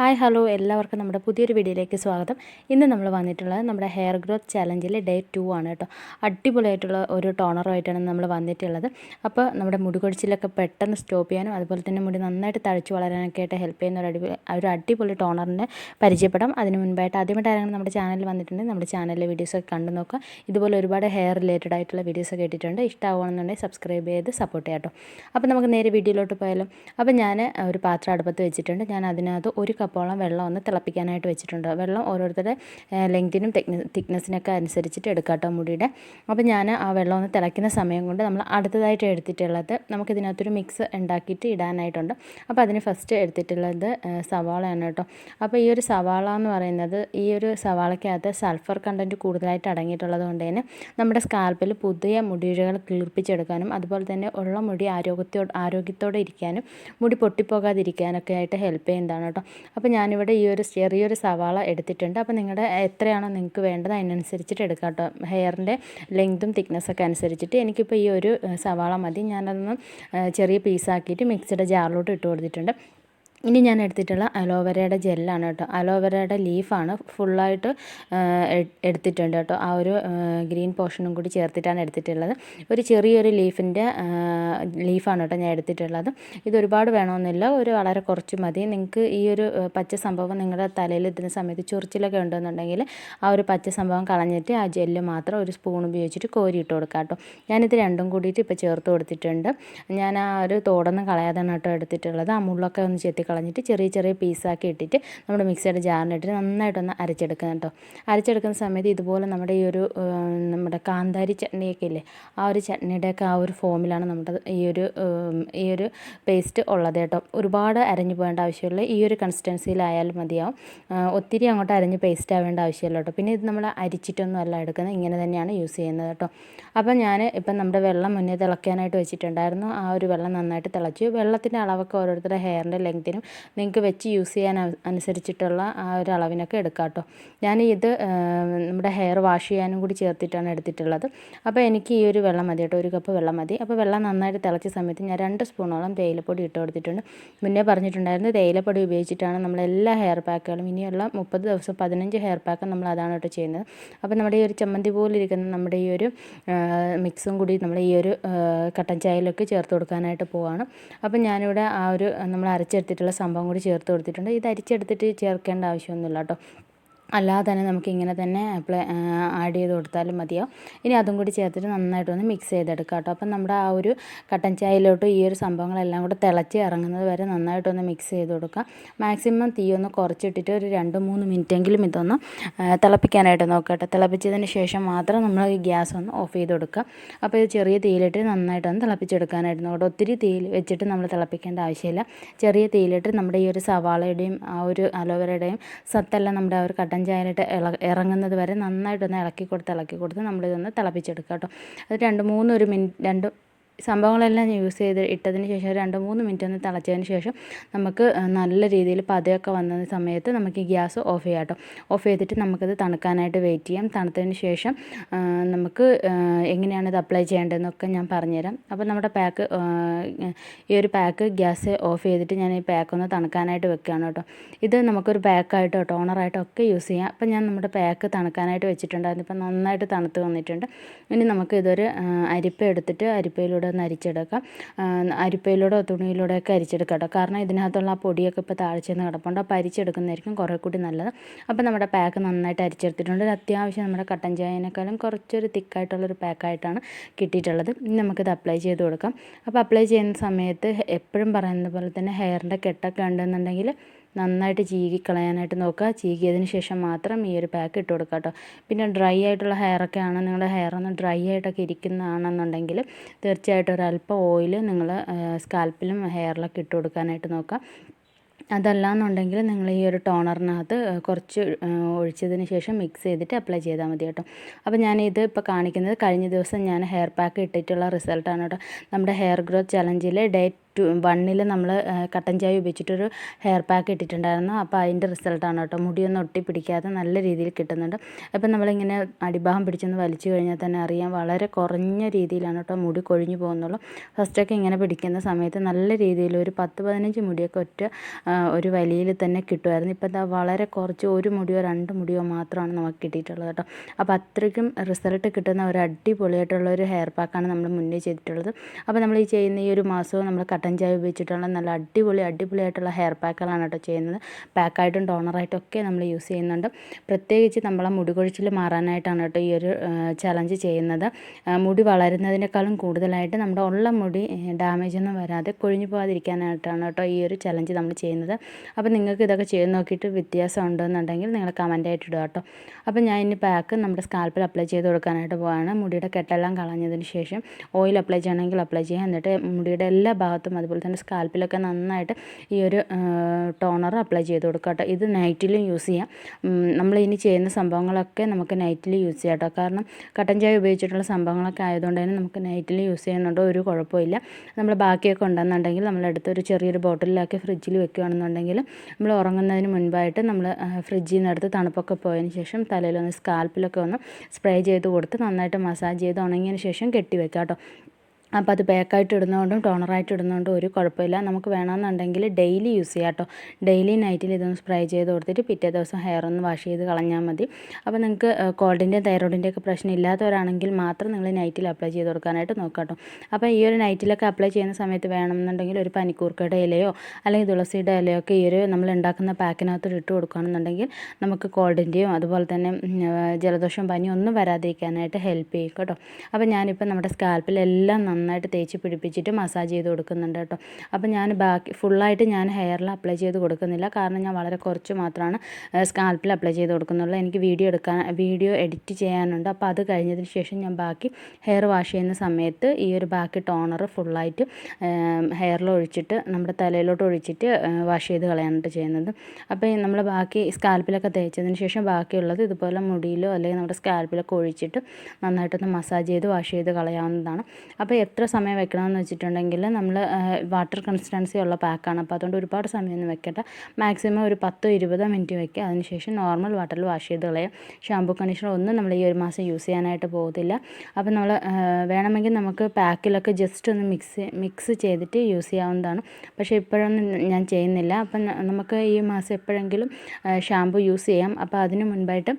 Hi hello എല്ലാവർക്കും നമ്മുടെ പുതിയൊരു വീഡിയോയിലേക്ക് സ്വാഗതം. ഇന്ന് നമ്മൾ വന്നിട്ടുള്ളത് നമ്മുടെ ഹെയർ ഗ്രോത്ത് ചലഞ്ചിൽ ഡേ ടു ആണ് കേട്ടോ. അടിപൊളിയായിട്ടുള്ള ഒരു ടോണറുമായിട്ടാണ് നമ്മൾ വന്നിട്ടുള്ളത്. അപ്പോൾ നമ്മുടെ മുടി കൊഴിച്ചിലൊക്കെ പെട്ടെന്ന് സ്റ്റോപ്പ് ചെയ്യാനും അതുപോലെ തന്നെ മുടി നന്നായിട്ട് തഴച്ചു വളരാനൊക്കെ ആയിട്ട് ഹെൽപ്പ് ചെയ്യുന്ന ഒരു അടിപൊളി ഒരു അടിപൊളി ടോണറിനെ പരിചയപ്പെടാം. അതിന് മുൻപായിട്ട് ആദ്യമായിട്ട് ആരെങ്കിലും നമ്മുടെ ചാനൽ വന്നിട്ടുണ്ടെങ്കിൽ നമ്മുടെ ചാനലിലെ വീഡിയോസൊക്കെ കണ്ടു നോക്കുക. ഇതുപോലെ ഒരുപാട് ഹെയർ റിലേറ്റഡ് ആയിട്ടുള്ള വീഡിയോസൊക്കെ ഇട്ടിട്ടുണ്ട്. ഇഷ്ടമാവുകയാണെന്നുണ്ടെങ്കിൽ സബ്സ്ക്രൈബ് ചെയ്ത് സപ്പോർട്ട് ചെയ്യാം കേട്ടോ. അപ്പോൾ നമുക്ക് നേരെ വീഡിയോയിലോട്ട് പോയാലും. അപ്പോൾ ഞാൻ ഒരു പാത്രം അടുപ്പത്ത് വെച്ചിട്ടുണ്ട്. ഞാൻ അതിനകത്ത് ഒരു കപ്പോളം വെള്ളം ഒന്ന് തിളപ്പിക്കാനായിട്ട് വെച്ചിട്ടുണ്ട്. വെള്ളം ഓരോരുത്തരുടെ ലെങ്തിനും തിക്നെസ്സിനൊക്കെ അനുസരിച്ചിട്ട് എടുക്കാം കേട്ടോ മുടിയുടെ. അപ്പോൾ ഞാൻ ആ വെള്ളം ഒന്ന് തിളയ്ക്കുന്ന സമയം കൊണ്ട് നമ്മൾ അടുത്തതായിട്ട് എടുത്തിട്ടുള്ളത് നമുക്കിതിനകത്തൊരു മിക്സ് ഉണ്ടാക്കിയിട്ട് ഇടാനായിട്ടുണ്ട്. അപ്പോൾ അതിന് ഫസ്റ്റ് എടുത്തിട്ടുള്ളത് സവാളയാണ് കേട്ടോ. അപ്പോൾ ഈ ഒരു സവാള എന്ന് പറയുന്നത് ഈ ഒരു സവാളയ്ക്കകത്ത് സൾഫർ കണ്ടന്റ് കൂടുതലായിട്ട് അടങ്ങിയിട്ടുള്ളത് കൊണ്ട് തന്നെ നമ്മുടെ സ്കാൽപ്പിൽ പുതിയ മുടിയിഴകൾ കിളിർപ്പിച്ചെടുക്കാനും അതുപോലെ തന്നെ ഉള്ള മുടി ആരോഗ്യത്തോടെ ആരോഗ്യത്തോടെ ഇരിക്കാനും മുടി പൊട്ടിപ്പോകാതിരിക്കാനൊക്കെ ആയിട്ട് ഹെൽപ്പ് ചെയ്യുന്നതാണ് കേട്ടോ. അപ്പോൾ ഞാനിവിടെ ഈ ഒരു ചെറിയൊരു സവാള എടുത്തിട്ടുണ്ട്. അപ്പോൾ നിങ്ങളുടെ എത്രയാണോ നിങ്ങൾക്ക് വേണ്ടത് അതിനനുസരിച്ചിട്ട് എടുക്കാം കേട്ടോ. ഹെയറിന്റെ ലെങ്തും തിക്നെസ്സൊക്കെ അനുസരിച്ചിട്ട് എനിക്കിപ്പോൾ ഈ ഒരു സവാള മതി. ഞാനതൊന്ന് ചെറിയ പീസാക്കിയിട്ട് മിക്സിയുടെ ജാറിലോട്ട് ഇട്ട് കൊടുത്തിട്ടുണ്ട്. ഇനി ഞാൻ എടുത്തിട്ടുള്ള അലോവേരയുടെ ജെല്ലാണ് കേട്ടോ. അലോവേരയുടെ ലീഫാണ് ഫുള്ളായിട്ട് എടുത്തിട്ടുണ്ട് കേട്ടോ. ആ ഒരു ഗ്രീൻ പോർഷനും കൂടി ചേർത്തിട്ടാണ് എടുത്തിട്ടുള്ളത്. ഒരു ചെറിയൊരു ലീഫിന്റെ ലീഫാണ് കേട്ടോ ഞാൻ എടുത്തിട്ടുള്ളത്. ഇത് ഒരുപാട് വേണമെന്നില്ല ഒരു വളരെ കുറച്ച് മതി. നിങ്ങൾക്ക് ഈ ഒരു പച്ച സംഭവം നിങ്ങളുടെ തലയിൽ ഇടുന്ന സമയത്ത് ചൊറിച്ചിലൊക്കെ ഉണ്ടെന്നുണ്ടെങ്കിൽ ആ ഒരു പച്ച സംഭവം കളഞ്ഞിട്ട് ആ ജെല്ല് മാത്രം ഒരു സ്പൂൺ ഉപയോഗിച്ചിട്ട് കോരിയിട്ട് കൊടുക്കാം കേട്ടോ. ഞാനിത് രണ്ടും കൂടിയിട്ട് ഇപ്പോൾ ചേർത്ത് കൊടുത്തിട്ടുണ്ട്. ഞാൻ ആ ഒരു തോടൊന്നും കളയാതാണ് കേട്ടോ എടുത്തിട്ടുള്ളത്. ആ മുള്ളൊക്കെ ഒന്ന് ചെത്തി കളഞ്ഞിട്ട് ചെറിയ ചെറിയ പീസാക്കി ഇട്ടിട്ട് നമ്മുടെ മിക്സിയുടെ ജാറിനിട്ടിട്ട് നന്നായിട്ടൊന്ന് അരച്ചെടുക്കണം കേട്ടോ. അരച്ചെടുക്കുന്ന സമയത്ത് ഇതുപോലെ നമ്മുടെ ഈ ഒരു നമ്മുടെ കാന്താരി ചട്നിയൊക്കെ ഇല്ലേ ആ ഒരു ചട്നിയുടെയൊക്കെ ആ ഒരു ഫോമിലാണ് നമ്മുടെ ഈ ഒരു ഈ ഒരു പേസ്റ്റ് ഉള്ളത് കേട്ടോ. ഒരുപാട് അരഞ്ഞു പോകേണ്ട ആവശ്യമില്ല. ഈ ഒരു കൺസിസ്റ്റൻസിയിലായാലും മതിയാവും. ഒത്തിരി അങ്ങോട്ട് അരഞ്ഞ് പേസ്റ്റ് ആവേണ്ട ആവശ്യമില്ല കേട്ടോ. പിന്നെ ഇത് നമ്മൾ അരിച്ചിട്ടൊന്നും അല്ല എടുക്കുന്നത് ഇങ്ങനെ തന്നെയാണ് യൂസ് ചെയ്യുന്നത് കേട്ടോ. അപ്പം ഞാൻ ഇപ്പം നമ്മുടെ വെള്ളം മുന്നേ തിളയ്ക്കാനായിട്ട് വെച്ചിട്ടുണ്ടായിരുന്നു. ആ ഒരു വെള്ളം നന്നായിട്ട് തിളച്ചു. വെള്ളത്തിന്റെ അളവൊക്കെ ഓരോരുത്തരുടെ ഹെയറിന്റെ ലെങ്തിനും നിങ്ങൾക്ക് വെച്ച് യൂസ് ചെയ്യാൻ അനുസരിച്ചിട്ടുള്ള ആ ഒരു അളവിനൊക്കെ എടുക്കാം കേട്ടോ. ഞാൻ ഇത് നമ്മുടെ ഹെയർ വാഷ് ചെയ്യാനും കൂടി ചേർത്തിട്ടാണ് എടുത്തിട്ടുള്ളത്. അപ്പോൾ എനിക്ക് ഈ ഒരു വെള്ളം മതി കേട്ടോ ഒരു കപ്പ് വെള്ളം മതി. അപ്പോൾ വെള്ളം നന്നായിട്ട് തിളച്ച സമയത്ത് ഞാൻ രണ്ട് സ്പൂണോളം തേയിലപ്പൊടി ഇട്ട് കൊടുത്തിട്ടുണ്ട്. മുന്നേ പറഞ്ഞിട്ടുണ്ടായിരുന്നു തേയിലപ്പൊടി ഉപയോഗിച്ചിട്ടാണ് നമ്മൾ എല്ലാ ഹെയർ പാക്കുകളും ഇനിയുള്ള മുപ്പത് ദിവസം പതിനഞ്ച് ഹെയർ പാക്ക് നമ്മൾ അതാണ് കേട്ടോ ചെയ്യുന്നത്. അപ്പോൾ നമ്മുടെ ഈ ഒരു ചമ്മന്തി പോലെ ഇരിക്കുന്ന നമ്മുടെ ഈ ഒരു മിക്സും കൂടി നമ്മൾ ഈ ഒരു കട്ടൻ ചായയിലൊക്കെ ചേർത്ത് കൊടുക്കാനായിട്ട് പോവാണ്. അപ്പോൾ ഞാനിവിടെ ആ ഒരു നമ്മൾ അരച്ചെടുത്തിട്ടുള്ള സംഭവം കൂടി ചേർത്ത് കൊടുത്തിട്ടുണ്ട്. ഇത് അരിച്ചെടുത്തിട്ട് ചേർക്കേണ്ട ആവശ്യമൊന്നുമില്ല കേട്ടോ. അല്ലാതെ തന്നെ നമുക്ക് ഇങ്ങനെ തന്നെ ആഡ് ചെയ്ത് കൊടുത്താലും മതിയാവും. ഇനി അതും കൂടി ചേർത്തിട്ട് നന്നായിട്ടൊന്ന് മിക്സ് ചെയ്തെടുക്കാം കേട്ടോ. അപ്പം നമ്മുടെ ആ ഒരു കട്ടൻ ചായയിലോട്ട് ഈ ഒരു സംഭവങ്ങളെല്ലാം കൂടെ തിളച്ച് ഇറങ്ങുന്നത് വരെ നന്നായിട്ടൊന്ന് മിക്സ് ചെയ്ത് കൊടുക്കാം. മാക്സിമം തീ ഒന്ന് കുറച്ചിട്ടിട്ട് ഒരു രണ്ട് മൂന്ന് മിനിറ്റെങ്കിലും ഇതൊന്ന് തിളപ്പിക്കാനായിട്ട് നോക്കട്ടെ തിളപ്പിച്ചതിന് ശേഷം മാത്രം നമ്മൾ ഈ ഗ്യാസ് ഒന്ന് ഓഫ് ചെയ്ത് കൊടുക്കുക അപ്പോൾ ഇത് ചെറിയ തീയിലിട്ട് നന്നായിട്ടൊന്ന് തിളപ്പിച്ചെടുക്കാനായിട്ട് നോക്കട്ടെ ഒത്തിരി തീയിൽ വെച്ചിട്ട് നമ്മൾ തിളപ്പിക്കേണ്ട ആവശ്യമില്ല. ചെറിയ തീയിലിട്ട് നമ്മുടെ ഈ ഒരു സവാളയുടെയും ആ ഒരു അലോവേരയുടെയും സത്തെല്ലാം നമ്മുടെ ആ ഒരു കട്ടൻ ചായയിലിട്ട് ഇള ഇറങ്ങുന്നത് വരെ നന്നായിട്ടൊന്ന് ഇളക്കി കൊടുത്ത് ഇളക്കി കൊടുത്ത് നമ്മളിതൊന്ന് തിളപ്പിച്ചെടുക്കുക കേട്ടോ. അത് രണ്ട് മൂന്ന് ഒരു മിനിറ്റ് രണ്ട് സംഭവങ്ങളെല്ലാം യൂസ് ചെയ്ത് ഇട്ടതിന് ശേഷം രണ്ട് മൂന്ന് മിനിറ്റ് ഒന്ന് തിളച്ചതിന് ശേഷം നമുക്ക് നല്ല രീതിയിൽ പതയൊക്കെ വന്ന സമയത്ത് നമുക്ക് ഈ ഗ്യാസ് ഓഫ് ചെയ്യാം കേട്ടോ. ഓഫ് ചെയ്തിട്ട് നമുക്കത് തണുക്കാനായിട്ട് വെയിറ്റ് ചെയ്യാം. തണുത്തതിന് ശേഷം നമുക്ക് എങ്ങനെയാണ് ഇത് അപ്ലൈ ചെയ്യേണ്ടതെന്നൊക്കെ ഞാൻ പറഞ്ഞുതരാം. അപ്പോൾ നമ്മുടെ പാക്ക് ഈ ഒരു പാക്ക് ഗ്യാസ് ഓഫ് ചെയ്തിട്ട് ഞാൻ ഈ പാക്ക് ഒന്ന് തണുക്കാനായിട്ട് വെക്കുകയാണ് കേട്ടോ. ഇത് നമുക്കൊരു പാക്കായിട്ടോ ടോണറായിട്ടോ ഒക്കെ യൂസ് ചെയ്യാം. അപ്പോൾ ഞാൻ നമ്മുടെ പാക്ക് തണുക്കാനായിട്ട് വെച്ചിട്ടുണ്ടായിരുന്നു. ഇപ്പം നന്നായിട്ട് തണുത്ത് വന്നിട്ടുണ്ട്. ഇനി നമുക്ക് ഇതൊരു അരിപ്പ എടുത്തിട്ട് അരിപ്പയിലൂടെ ഒന്ന് അരിച്ചെടുക്കാം അരിപ്പയിലൂടെ തുണിയിലൂടെ ഒക്കെ അരിച്ചെടുക്കാം കാരണം ഇതിനകത്തുള്ള ആ പൊടിയൊക്കെ ഇപ്പോൾ താഴ്ചയെന്ന് കിടപ്പുണ്ട്. അപ്പോൾ അരിച്ചെടുക്കുന്നതായിരിക്കും കുറേ കൂടി നല്ലത്. അപ്പോൾ നമ്മുടെ പാക്ക് നന്നായിട്ട് അരിച്ചെടുത്തിട്ടുണ്ട്. അത്യാവശ്യം നമ്മുടെ കട്ടൻ ചായനേക്കാളും കുറച്ചൊരു തിക്കായിട്ടുള്ളൊരു പാക്കായിട്ടാണ് കിട്ടിയിട്ടുള്ളത്. ഇനി നമുക്കിത് അപ്ലൈ ചെയ്ത് കൊടുക്കാം. അപ്പോൾ അപ്ലൈ ചെയ്യുന്ന സമയത്ത് എപ്പോഴും പറയുന്ന പോലെ തന്നെ ഹെയറിന്റെ കെട്ടൊക്കെ ഉണ്ടെന്നുണ്ടെങ്കിൽ നന്നായിട്ട് ചീകി കളയാനായിട്ട് നോക്കുക. ചീകിയതിന് ശേഷം മാത്രം ഈ ഒരു പാക്ക് ഇട്ട് കൊടുക്കുക കേട്ടോ. പിന്നെ ഡ്രൈ ആയിട്ടുള്ള ഹെയറൊക്കെ ആണ്. നിങ്ങളുടെ ഹെയർ ഒന്ന് ഡ്രൈ ആയിട്ടൊക്കെ ഇരിക്കുന്നതാണെന്നുണ്ടെങ്കിൽ തീർച്ചയായിട്ടും ഒരല്പം ഓയിൽ നിങ്ങൾ സ്കാൽപ്പിലും ഹെയറിലൊക്കെ ഇട്ട് കൊടുക്കാനായിട്ട് നോക്കുക. അതല്ലാന്നുണ്ടെങ്കിൽ നിങ്ങൾ ഈ ഒരു ടോണറിനകത്ത് കുറച്ച് ഒഴിച്ചതിന് ശേഷം മിക്സ് ചെയ്തിട്ട് അപ്ലൈ ചെയ്താൽ മതി കേട്ടോ. അപ്പോൾ ഞാനിത് ഇപ്പോൾ കാണിക്കുന്നത് കഴിഞ്ഞ ദിവസം ഞാൻ ഹെയർ പാക്ക് ഇട്ടിട്ടുള്ള റിസൾട്ടാണ് കേട്ടോ. നമ്മുടെ ഹെയർ ഗ്രോത്ത് ചലഞ്ചിലെ ഡേ ടു വണ്ണിൽ നമ്മൾ കട്ടൻ ചായ ഉപയോഗിച്ചിട്ടൊരു ഹെയർ പാക്ക് ഇട്ടിട്ടുണ്ടായിരുന്നു. അപ്പോൾ അതിന്റെ റിസൾട്ടാണ് കേട്ടോ. മുടിയൊന്നും ഒട്ടി പിടിക്കാതെ നല്ല രീതിയിൽ കിട്ടുന്നുണ്ട്. അപ്പം നമ്മളിങ്ങനെ അടിഭാഗം പിടിച്ചൊന്ന് വലിച്ചു കഴിഞ്ഞാൽ തന്നെ അറിയാം വളരെ കുറഞ്ഞ രീതിയിലാണ് കേട്ടോ മുടി കൊഴിഞ്ഞു പോകുന്നുള്ളൂ. ഫസ്റ്റൊക്കെ ഇങ്ങനെ പിടിക്കുന്ന സമയത്ത് നല്ല രീതിയിൽ ഒരു പത്ത് പതിനഞ്ച് മുടിയൊക്കെ ഒറ്റ ഒരു വലിയിൽ തന്നെ കിട്ടുമായിരുന്നു. ഇപ്പം എന്താ വളരെ കുറച്ച് ഒരു മുടിയോ രണ്ട് മുടിയോ മാത്രമാണ് നമുക്ക് കിട്ടിയിട്ടുള്ളത് കേട്ടോ. അപ്പോൾ അത്രയ്ക്കും റിസൾട്ട് കിട്ടുന്ന ഒരു അടിപൊളിയായിട്ടുള്ള ഒരു ഹെയർ പാക്കാണ് നമ്മൾ മുന്നേ ചെയ്തിട്ടുള്ളത്. അപ്പോൾ നമ്മൾ ഈ ചെയ്യുന്ന ഈ ഒരു മാസവും നമ്മൾ കട്ടൻ ചായ ഉപയോഗിച്ചിട്ടുള്ള നല്ല അടിപൊളി അടിപൊളിയായിട്ടുള്ള ഹെയർ പാക്കുകളാണ് കേട്ടോ ചെയ്യുന്നത്. പാക്കായിട്ടും ടോണറായിട്ടും ഒക്കെ നമ്മൾ യൂസ് ചെയ്യുന്നുണ്ട്. പ്രത്യേകിച്ച് നമ്മളെ മുടി കൊഴിച്ചിൽ മാറാനായിട്ടാണ് കേട്ടോ ഈ ഒരു ചലഞ്ച് ചെയ്യുന്നത്. മുടി വളരുന്നതിനേക്കാളും കൂടുതലായിട്ട് നമ്മുടെ ഉള്ള മുടി ഡാമേജ് ഒന്നും വരാതെ കൊഴിഞ്ഞു പോകാതിരിക്കാനായിട്ടാണ് കേട്ടോ ഈ ഒരു ചലഞ്ച് നമ്മൾ ചെയ്യുന്നത്. അപ്പോൾ നിങ്ങൾക്ക് ഇതൊക്കെ ചെയ്ത് നോക്കിയിട്ട് വ്യത്യാസം ഉണ്ടെന്നുണ്ടെങ്കിൽ നിങ്ങൾ കമന്റായിട്ട് ഇടുക കേട്ടോ. അപ്പോൾ ഞാൻ ഇനി പാക്ക് നമ്മുടെ സ്കാൽപ്പിൽ അപ്ലൈ ചെയ്ത് കൊടുക്കാനായിട്ട് പോവാണ്. മുടിയുടെ കെട്ടെല്ലാം കളഞ്ഞതിന് ശേഷം ഓയിൽ അപ്ലൈ ചെയ്യണമെങ്കിൽ അപ്ലൈ ചെയ്യാം എന്നിട്ട് മുടിയുടെ എല്ലാ ഭാഗത്തും അതുപോലെ തന്നെ സ്കാൽപ്പിലൊക്കെ നന്നായിട്ട് ഈ ഒരു ടോണർ അപ്ലൈ ചെയ്ത് കൊടുക്കുക ഇത് നൈറ്റിലും യൂസ് ചെയ്യാം. നമ്മൾ ഇനി ചെയ്യുന്ന സംഭവങ്ങളൊക്കെ നമുക്ക് നൈറ്റിൽ യൂസ് ചെയ്യാം കേട്ടോ. കാരണം കട്ടൻ ചായ ഉപയോഗിച്ചിട്ടുള്ള സംഭവങ്ങളൊക്കെ ആയതുകൊണ്ട് തന്നെ നമുക്ക് നൈറ്റിൽ യൂസ് ചെയ്യുന്നുണ്ടോ ഒരു കുഴപ്പമില്ല. നമ്മൾ ബാക്കിയൊക്കെ ഉണ്ടെന്നുണ്ടെങ്കിൽ നമ്മളെടുത്ത് ഒരു ചെറിയൊരു ബോട്ടിലാക്കി ഫ്രിഡ്ജിൽ വെക്കുകയാണെന്നുണ്ടെങ്കിൽ നമ്മൾ ഉറങ്ങുന്നതിന് മുൻപായിട്ട് നമ്മൾ ഫ്രിഡ്ജിൽ നിന്ന് എടുത്ത് തണുപ്പൊക്കെ പോയതിന് ശേഷം തലയിലൊന്ന് സ്കാൽപ്പിലൊക്കെ ഒന്ന് സ്പ്രേ ചെയ്ത് കൊടുത്ത് നന്നായിട്ട് മസാജ് ചെയ്ത് ഉണങ്ങിയതിന് ശേഷം കെട്ടി വെക്കാം കേട്ടോ. അപ്പോൾ അത് പാക്കായിട്ട് ഇടുന്നതുകൊണ്ടും ടോണറായിട്ട് ഇടുന്നതുകൊണ്ടും ഒരു കുഴപ്പമില്ല. നമുക്ക് വേണമെന്നുണ്ടെങ്കിൽ ഡെയിലി യൂസ് ചെയ്യാം കേട്ടോ. ഡെയിലി നൈറ്റിൽ ഇതൊന്ന് സ്പ്രേ ചെയ്ത് കൊടുത്തിട്ട് പിറ്റേ ദിവസം ഹെയർ ഒന്ന് വാഷ് ചെയ്ത് കളഞ്ഞാൽ മതി. അപ്പോൾ നിങ്ങൾക്ക് കോൾഡിന്റെ തൈറോയിഡിന്റെ ഒക്കെ പ്രശ്നം ഇല്ലാത്തവരാണെങ്കിൽ മാത്രം നിങ്ങൾ നൈറ്റിൽ അപ്ലൈ ചെയ്ത് കൊടുക്കാനായിട്ട് നോക്കാം കേട്ടോ. അപ്പോൾ ഈ ഒരു നൈറ്റിലൊക്കെ അപ്ലൈ ചെയ്യുന്ന സമയത്ത് വേണമെന്നുണ്ടെങ്കിൽ ഒരു പനിക്കൂർക്കയുടെ ഇലയോ അല്ലെങ്കിൽ തുളസിയുടെ ഇലയോ ഒക്കെ ഈ ഒരു നമ്മൾ ഉണ്ടാക്കുന്ന പാക്കിനകത്ത് ഇട്ട് കൊടുക്കുകയാണെന്നുണ്ടെങ്കിൽ നമുക്ക് കോൾഡിന്റെയും അതുപോലെ തന്നെ ജലദോഷം പനിയും ഒന്നും വരാതിരിക്കാനായിട്ട് ഹെൽപ്പ് ചെയ്യും കേട്ടോ. അപ്പോൾ ഞാനിപ്പോൾ നമ്മുടെ സ്കാൽപ്പിലെല്ലാം നന്നായിട്ട് തേച്ച് പിടിപ്പിച്ചിട്ട് മസാജ് ചെയ്ത് കൊടുക്കുന്നുണ്ട് കേട്ടോ. അപ്പോൾ ഞാൻ ബാക്കി ഫുള്ളായിട്ട് ഞാൻ ഹെയറിൽ അപ്ലൈ ചെയ്ത് കൊടുക്കുന്നില്ല. കാരണം ഞാൻ വളരെ കുറച്ച് മാത്രമാണ് സ്കാൽപ്പിൽ അപ്ലൈ ചെയ്ത് കൊടുക്കുന്നുള്ളൂ. എനിക്ക് വീഡിയോ എടുക്കാൻ വീഡിയോ എഡിറ്റ് ചെയ്യാനുണ്ട്. അപ്പോൾ അത് കഴിഞ്ഞതിന് ശേഷം ഞാൻ ബാക്കി ഹെയർ വാഷ് ചെയ്യുന്ന സമയത്ത് ഈ ഒരു ബാക്കി ടോണർ ഫുള്ളായിട്ട് ഹെയറിൽ ഒഴിച്ചിട്ട് നമ്മുടെ തലയിലോട്ട് ഒഴിച്ചിട്ട് വാഷ് ചെയ്ത് കളയാനായിട്ട് ചെയ്യുന്നത്. അപ്പോൾ നമ്മൾ ബാക്കി സ്കാൽപ്പിലൊക്കെ തേച്ചതിന് ശേഷം ബാക്കിയുള്ളത് ഇതുപോലെ മുടിയിലോ അല്ലെങ്കിൽ നമ്മുടെ സ്കാൽപ്പിലൊക്കെ ഒഴിച്ചിട്ട് നന്നായിട്ടൊന്ന് മസാജ് ചെയ്ത് വാഷ് ചെയ്ത് കളയാവുന്നതാണ്. അപ്പോൾ എത്ര സമയം വെക്കണമെന്ന് വെച്ചിട്ടുണ്ടെങ്കിൽ നമ്മൾ വാട്ടർ കൺസിസ്റ്റൻസി ഉള്ള പാക്കാണ് അപ്പോൾ അതുകൊണ്ട് ഒരുപാട് സമയമൊന്നും വെക്കട്ടെ മാക്സിമം ഒരു പത്തോ ഇരുപതോ മിനിറ്റ് വെക്കുക. അതിനുശേഷം നോർമൽ വാട്ടറിൽ വാഷ് ചെയ്ത് കളയാം. ഷാമ്പൂ കണ്ടീഷണർ ഒന്നും നമ്മൾ ഈ ഒരു മാസം യൂസ് ചെയ്യാനായിട്ട് പോകത്തില്ല. അപ്പോൾ നമ്മൾ വേണമെങ്കിൽ നമുക്ക് പാക്കിലൊക്കെ ജസ്റ്റ് ഒന്ന് മിക്സ് മിക്സ് ചെയ്തിട്ട് യൂസ് ചെയ്യാവുന്നതാണ്. പക്ഷേ ഇപ്പോഴൊന്നും ഞാൻ ചെയ്യുന്നില്ല. അപ്പം നമുക്ക് ഈ മാസം എപ്പോഴെങ്കിലും ഷാമ്പൂ യൂസ് ചെയ്യാം. അപ്പോൾ അതിന് മുൻപായിട്ട്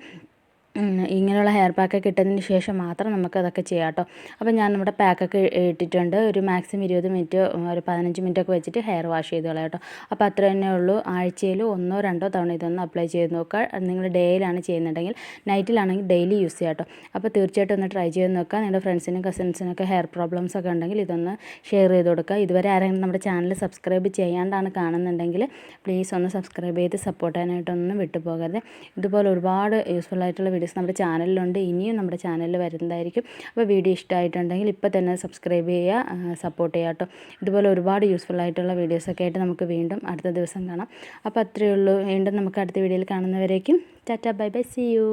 ഇങ്ങനെയുള്ള ഹെയർ പാക്കൊക്കെ ഇട്ടതിന് ശേഷം മാത്രം നമുക്ക് അതൊക്കെ ചെയ്യാം കേട്ടോ. അപ്പോൾ ഞാൻ നമ്മുടെ പാക്കൊക്കെ ഇട്ടിട്ടുണ്ട്. ഒരു മാക്സിമം ഇരുപത് മിനിറ്റ് ഒരു പതിനഞ്ച് മിനിറ്റ് ഒക്കെ വെച്ചിട്ട് ഹെയർ വാഷ് ചെയ്ത് കളയാം കേട്ടോ. അപ്പോൾ അത്ര തന്നെ ഉള്ളൂ. ആഴ്ചയിൽ ഒന്നോ രണ്ടോ തവണ ഇതൊന്ന് അപ്ലൈ ചെയ്ത് നോക്കുക. നിങ്ങൾ ഡേയിലാണ് ചെയ്യുന്നുണ്ടെങ്കിൽ നൈറ്റിലാണെങ്കിൽ ഡെയിലി യൂസ് ചെയ്യാം കേട്ടോ. അപ്പോൾ തീർച്ചയായിട്ടും ഒന്ന് ട്രൈ ചെയ്ത് നോക്കുക. നിങ്ങളുടെ ഫ്രണ്ട്സിനും കസിൻസിനൊക്കെ ഹെയർ പ്രോബ്ലംസ് ഒക്കെ ഉണ്ടെങ്കിൽ ഇതൊന്ന് ഷെയർ ചെയ്ത് കൊടുക്കുക. ഇതുവരെ ആരെങ്കിലും നമ്മുടെ ചാനൽ സബ്സ്ക്രൈബ് ചെയ്യാണ്ടാണ് കാണുന്നുണ്ടെങ്കിൽ പ്ലീസ് ഒന്ന് സബ്സ്ക്രൈബ് ചെയ്ത് സപ്പോർട്ട് ചെയ്യാനായിട്ടൊന്നും വിട്ടുപോകരുത്. ഇതുപോലെ ഒരുപാട് യൂസ്ഫുൾ ആയിട്ടുള്ള വീഡിയോസ് നമ്മുടെ ചാനലിലുണ്ട് ഇനിയും നമ്മുടെ ചാനലിൽ വരുന്നതായിരിക്കും. അപ്പോൾ വീഡിയോ ഇഷ്ടമായിട്ടുണ്ടെങ്കിൽ ഇപ്പോൾ തന്നെ സബ്സ്ക്രൈബ് ചെയ്യുക സപ്പോർട്ട് ചെയ്യുക കേട്ടോ. ഇതുപോലെ ഒരുപാട് യൂസ്ഫുൾ ആയിട്ടുള്ള വീഡിയോസൊക്കെ ആയിട്ട് നമുക്ക് വീണ്ടും അടുത്ത ദിവസം കാണാം. അപ്പോൾ അത്രയേ ഉള്ളൂ. വീണ്ടും നമുക്ക് അടുത്ത വീഡിയോയിൽ കാണുന്നവരേക്കും tata bye bye see you